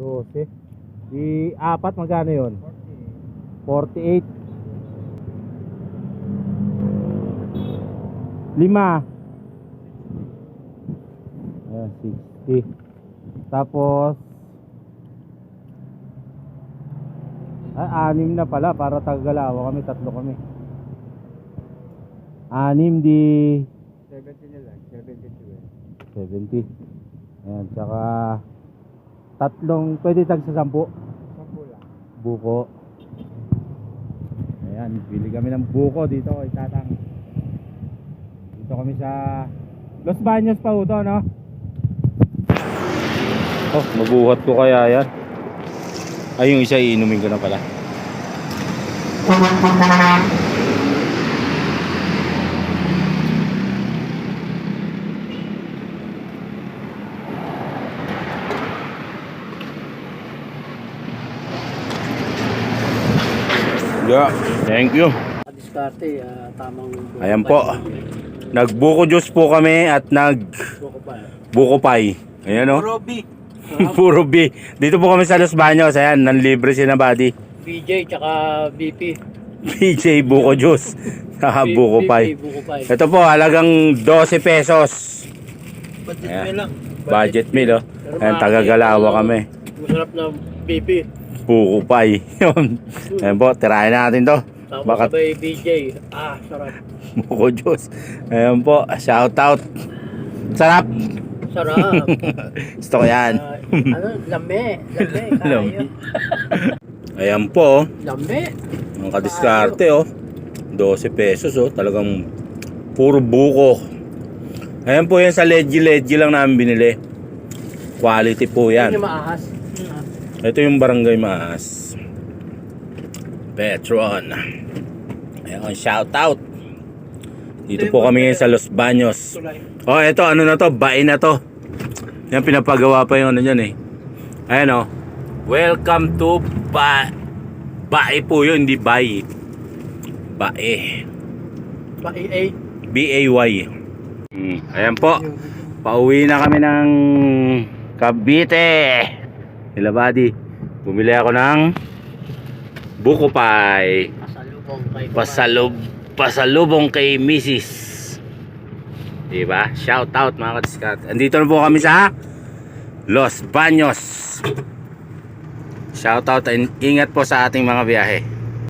12. Di apat magkano yun? 48. Lima. Ayan, 60. Tapos, ah, anim na pala para tagalawa kami, tatlo kami. Anim di 70 na lang, 72 eh. 70. Ayan, tsaka tatlong, pwede tag sa sampu. Sampu lang. Buko. Ayan, bili kami ng buko dito kay Tatang. Dito kami sa Los Baños pa ito, no? Oh, mabuhat ko kaya yan. Ay, yung isa iinumin ko na pala. Yeah, thank you. Diskarte, ah, tamang Ayan po. Nagbuko juice po kami at nag Buko pa. buko pie. Ayan o. Roby. Puro B. Dito po kami sa Los Baños. Ayan, nanlibre si na buddy. BJ tsaka BP. PJ Buko Juice. Saka buko pie. Ito po, halagang 12 pesos. Budget meal lang. Budget meal, oh. Ayan, tagagalawa kami. Masarap na BP. Pie. Yun. Ayan po, tirahin natin to. Tapos Baka sabay BJ. Ah, sarap. buko juice. Ayan po, shout out. Sarap. Sarap. Gusto ko yan. Ah, ano, lame. Lame. Kayo. Ayan po, oh. Lame. Ang kadiskarte oh. 12 pesos oh. Talagang puro buko. Ayan po yan sa Leggy Leggy lang namin binili. Quality po Yan yung maahas. Ito yung barangay Maas. Petron. Ayan, shout out. Dito po kami ngayon sa Los Baños. Oh, ito ano na to? Bae na to. Yan pinapagawa pa yung ano dyan eh. Ayan oh. Welcome to ba Bae po yun, hindi Bae. Bae. Pa AA. B-A-Y. Mm, ayan po. Pauwi na kami ng Cavite. Nila buddy. Bumili ako ng buko pie. Pasalubong kay Pasalub pasalubong kay Mrs. Diba? Shout out mga katiskat. Andito na po kami sa Los Baños. Shout out and ingat po sa ating mga biyahe.